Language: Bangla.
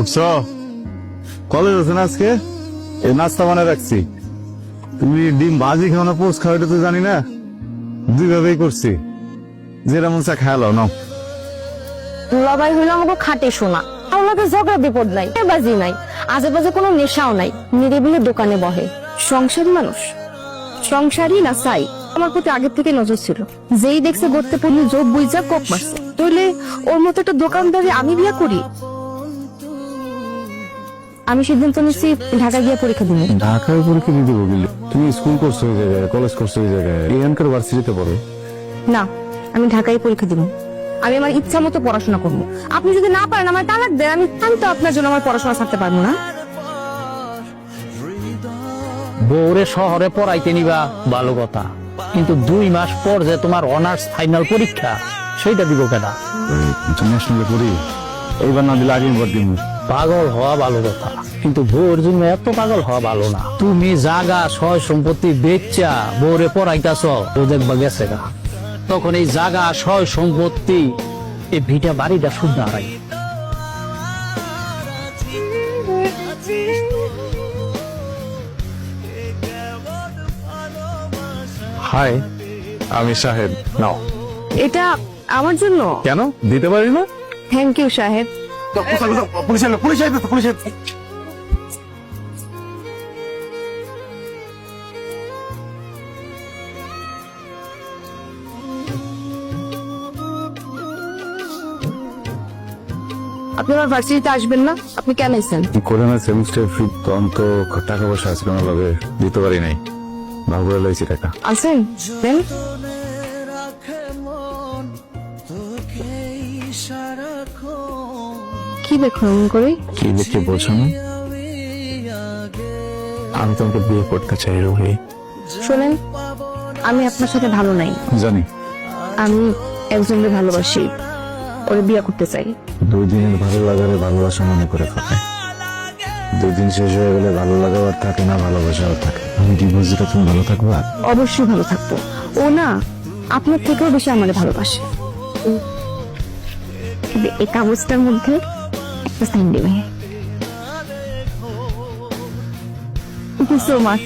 উঠছ? কলেজ আছে না আজকে? এই নাস্তা বানায় রাখছি। তুমি ডিম ভাজি খাও না পোস্ট খাও, এটা তো জানি না। দুই ভাবেই করছি। যেটা মন চা খেয়ালো নাও। দুলাভাই হইল আমাকে খাটে শোনা আমাকে ঝগড়া বিপদ নাই বাজি নাই। আজেবাজে কোনো নেশাও নাই। নিরিবিলি দোকানে বহে। সংসারী মানুষ। সংসারী না সাই আমার প্রতি আগের থেকে নজর ছিল। যেই দেখছে গড়তে পড়লে যোগ বুঝা কোপ মারছে। তাহলে ওর মতো একটা দোকানদারি আমি বিয়া করি। আমি সিদ্ধান্ত নিচ্ছি ঢাকা গিয়ে পরীক্ষা দিব। ঢাকায় পরীক্ষা দিতে বলিলে তুমি স্কুল করছ ওই জায়গায় কলেজ করছ ওই জায়গায় এখানকার ভার্সিটিতে পড়ো। না আমি ঢাকায় পরীক্ষা দিব। আমি আমার ইচ্ছা মতো পড়াশোনা করব। আপনি যদি না পারেন আমার তালাক দেন আমি আমি তো আপনার জন্য আমার পড়াশোনা ছাড়তে পারব না। বউরে শহরে পড়াইতে নিবা ভালো কথা। কিন্তু দুই মাস পর যে তোমার অনার্স ফাইনাল পরীক্ষা সেইটা দিব কেনা ইন্টারন্যাশনালে পড়ি এইবার না দিলে আগে বার দিব। পাগল হওয়া ভালো কথা। কিন্তু বউর জন্য এত পাগল হওয়া ভালো না। তুমি জাগা সয় সম্পত্তি বেচা বউরে পড়াইতাছ ও দেখবা গেছে গা। তখন এই জাগা সয় সম্পত্তি এই ভিটা বাড়িটা শুদ্ধ হারাই। হাই আমি সাহেব। নাও। এটা আমার জন্য। কেন? দিতে পারি না? থ্যাংক ইউ সাহেব। পুলিশ এলো পুলিশ আইবে পুলিশ আইবে আপনি আমার ভার্সিটিতে আসবেন না? আপনি কেন এসেছেন? করে না সেমিস্টার ফি তখন তো টাকা পয়সা আছে কোনোভাবে দিতে পারি নাই। ভাগ করে লাইছি টাকা। আছেন? দেন। দেখুন এমন করে? কি দেখে না। আমি তোমাকে বিয়ে করতে চাই রোহি। শোনেন আমি আপনার সাথে ভালো নাই। জানি। আমি একজনকে ভালোবাসি ওরে বিয়ে করতে চাই। দুই দিনের ভালো লাগারে ভালোবাসা মনে করে ফেলে দুই দিন শেষ হয়ে গেলে ভালো আর থাকে না ভালোবাসাও থাকে। আমি ডিভোর্স দিলে তুমি ভালো থাকবা? অবশ্যই ভালো থাকব। ও না আপনার থেকেও বেশি আমাদের ভালোবাসে। এই কাগজটার মধ্যে একটা সাইন দেবে থ্যাংক ইউ সো মাচ